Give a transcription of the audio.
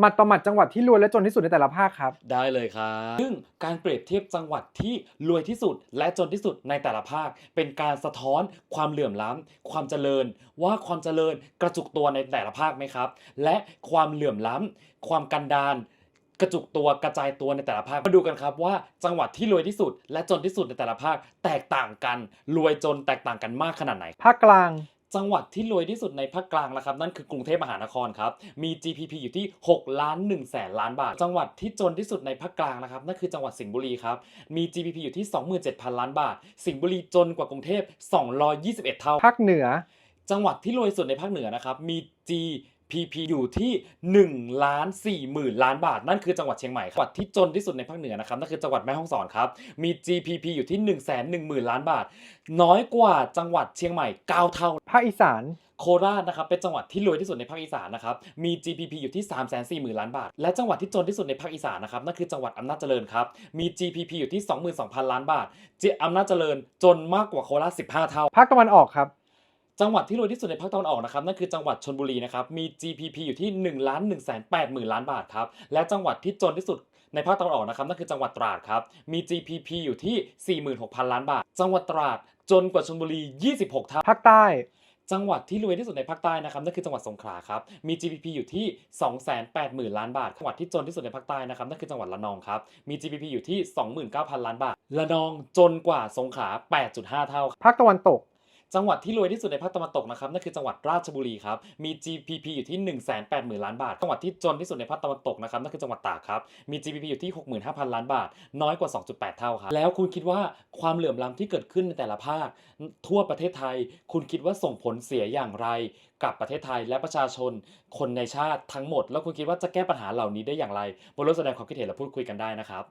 หมัดต่อหมัดจังหวัดที่รวยและจนที่สุดในแต่ละภาคครับ ได้เลยครับ ซึ่งการเปรียบเทียบจังหวัดที่รวยที่สุดและจนที่สุดในแต่ละภาค เป็นการสะท้อนความเหลื่อมล้ำความเจริญ ว่าความเจริญกระจุกตัวในแต่ละภาคไหมครับ และความเหลื่อมล้ำความกันดานกระจุกตัวกระจายตัวในแต่ละภาคมาดูกันครับว่าจังหวัดที่รวยที่สุด และจนที่สุดในแต่ละภาค แตกต่างกันรวยจนแตกต่างกันมากขนาดไหน ภาคกลาง จังหวัดที่รวยที่สุดในภาคกลางนะครับนั่นคือกรุงเทพมหานครครับมี GPP อยู่ที่ 6 ล้าน1แสนล้านบาท จังหวัดที่จนที่สุดในภาคกลางนะครับนั่นคือจังหวัดสิงห์บุรีครับมี GPP อยู่ที่ 27,000 ล้านบาท สิงห์บุรีจนกว่ากรุงเทพ 221 เท่า ภาคเหนือ จังหวัดที่รวยสุดในภาคเหนือนะครับมี GPP อยู่ที่1ล้าน4หมื่นล้านบาท นั่นคือจังหวัดเชียงใหม่ครับจังหวัดที่จนที่สุดในภาคเหนือนะครับนั่นคือจังหวัดแม่ฮ่องสอนครับมี GPP อยู่ที่ 1 1 0 0 0 0 ล้านบาท น้อยกว่าจังหวัดเชียงใหม่9เท่าภาคอีสานโคราชนะครับเป็นจังหวัดที่รวยที่สุดในภาคอีสานนะครับมี GPP อยู่ที่ 3 4 0 0 0 0 ล้านบาท และจังหวัดที่จนที่สุดในภาคอีสานนะครับนั่นคือจังหวัดอำนาจเจริญครับมี GPP อยู่ที่ 22,000 ล้านบาทจอำนาจเจริญจนมากกว่าโคราช15 เท่าภาคตะวันออกครับ จังหวัดที่รวยที่สุดในภาคตะวันออกนะครับนั่นคือจังหวัดชนบุรีนะครับมี GPP อยู่ที่1ล้าน1 8 0 0 0 0ล้านบาทครับและจังหวัดที่จนที่สุดในภาคตะวันออกนะครับนั่นคือจังหวัดตราดครับมี GPP อยู่ที่ 46,000 ล้านบาท จังหวัดตราดจนกว่าชนบุรี 26 เท่าภาคใต้ จังหวัดที่รวยที่สุดในภาคใต้นะครับนั่นคือจังหวัดสงขลาครับมี GDP อยู่ที่ 280,000 ล้านบาทจังหวัดที่จนที่สุดในภาคใต้นะครับนั่นคือจังหวัดระนองครับมี GDP อยู่ที่ 29,000 ล้านบาทระนองจนกว่าสงขลา 8.5 เท่าภาคตะวันตก จังหวัดที่รวยที่สุดในภาคตะวันตกนะครับนั่นคือจังหวัดราชบุรีครับมี GPP อยู่ที่ 180,000 ล้านบาท จังหวัดที่จนที่สุดในภาคตะวันตกนะครับนั่นคือจังหวัดตากครับมี GPP อยู่ที่ 65,000 ล้านบาท น้อยกว่า 2.8 เท่าครับแล้วคุณคิดว่าความเหลื่อมล้ำที่เกิดขึ้นในแต่ละภาค ทั่วประเทศไทย คุณคิดว่าส่งผลเสียอย่างไร กับประเทศไทยและประชาชนคนในชาติทั้งหมด แล้วคุณคิดว่าจะแก้ปัญหาเหล่านี้ได้อย่างไรบนรถแสดงความคิดเห็นและพูดคุยกันได้นะครับ